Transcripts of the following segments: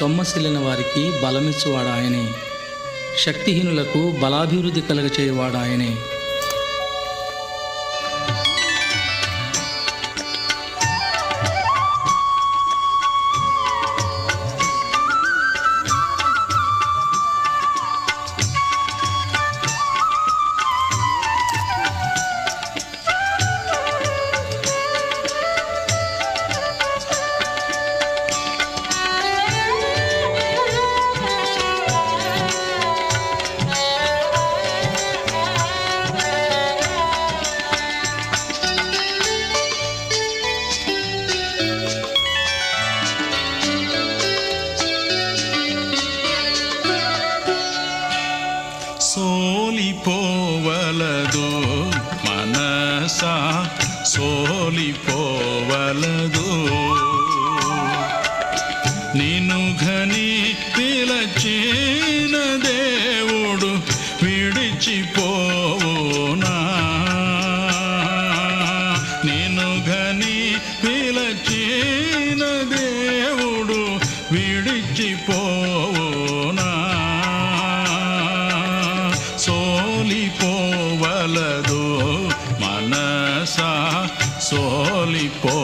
సొమ్మసిల్లిన వారికి బలమిచ్చువాడాయనే. శక్తిహీనులకు బలాభివృద్ధి కలగచేయవాడు మనసా సోలిపోవలదు. నిను ఘని పిలచిన దేవుడు విడిచిపోవునా? నిను ఘని పిలచిన దేవుడు విడిచిపోవునా? సోలిపో మనస సోలిపోవలదు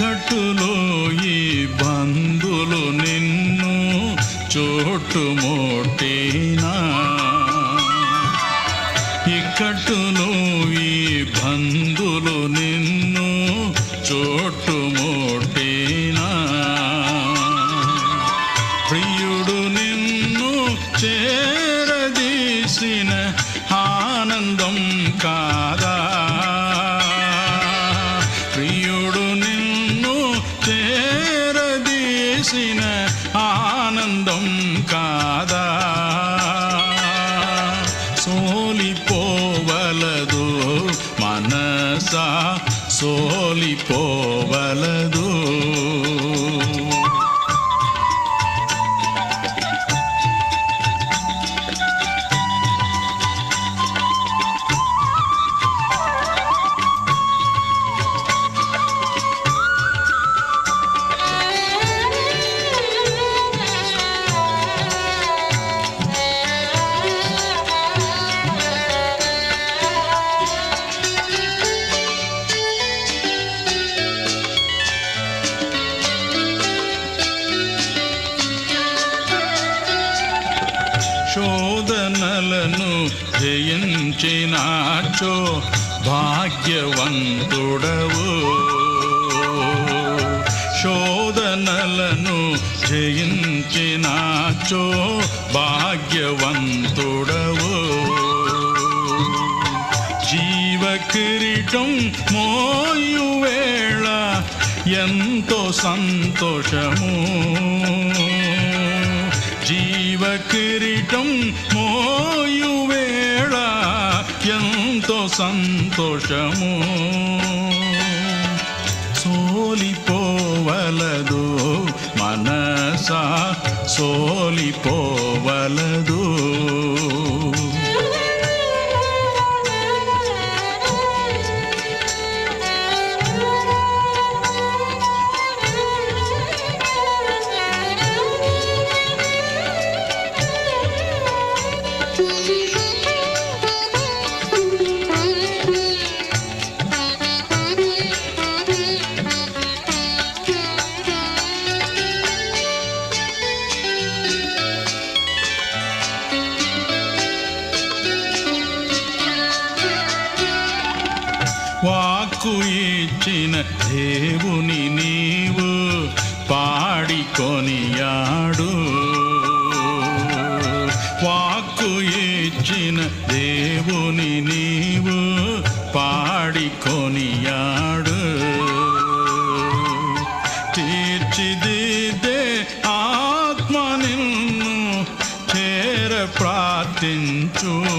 ఇక్కట్లో ఈ బంధులు నిన్ను చోటుముట్టినా ఇక్కట్లో ఈ బంధులు నిన్ను చోటుముట్టినా ప్రియుడు నిన్ను చేరదీసిన ఆనందం కాదా? సోలిపోవలదు శోధనలను జయించినాచో భాగ్యవంతుడవు. శోధనలను జయించినాచో భాగ్యవంతుడవు. జీవకిరీటం మోయువేళ ఎంతో సంతోషము. జీవ కిరీటం మోయు వేళ ఎంతో సంతోషము సోలిపోవలదు మనస మాకు ఇచ్చిన దేవుని నీవు పాడి కొనియాడు. వాక్కు ఇచ్చిన దేవుని నీవు పాడి కొనియాడు. తీర్చిదిద్దే ఆత్మ నిన్ను చేర ప్రార్థించు.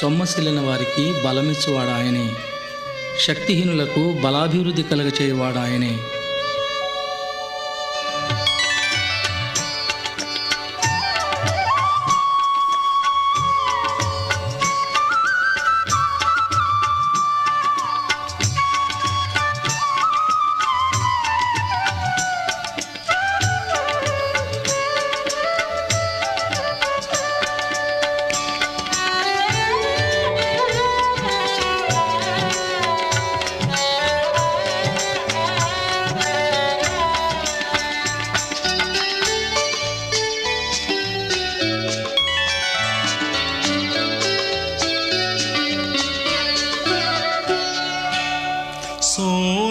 సొమ్మసిల్లిన వారికి బలమిచ్చువాడాయనే శక్తిహీనులకు బలాభివృద్ధి కలగచేయవాడు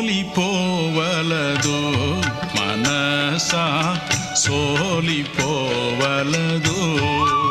ఆయనే సోలిపోవలదు మనసా సోలిపోవలదు నిన్ను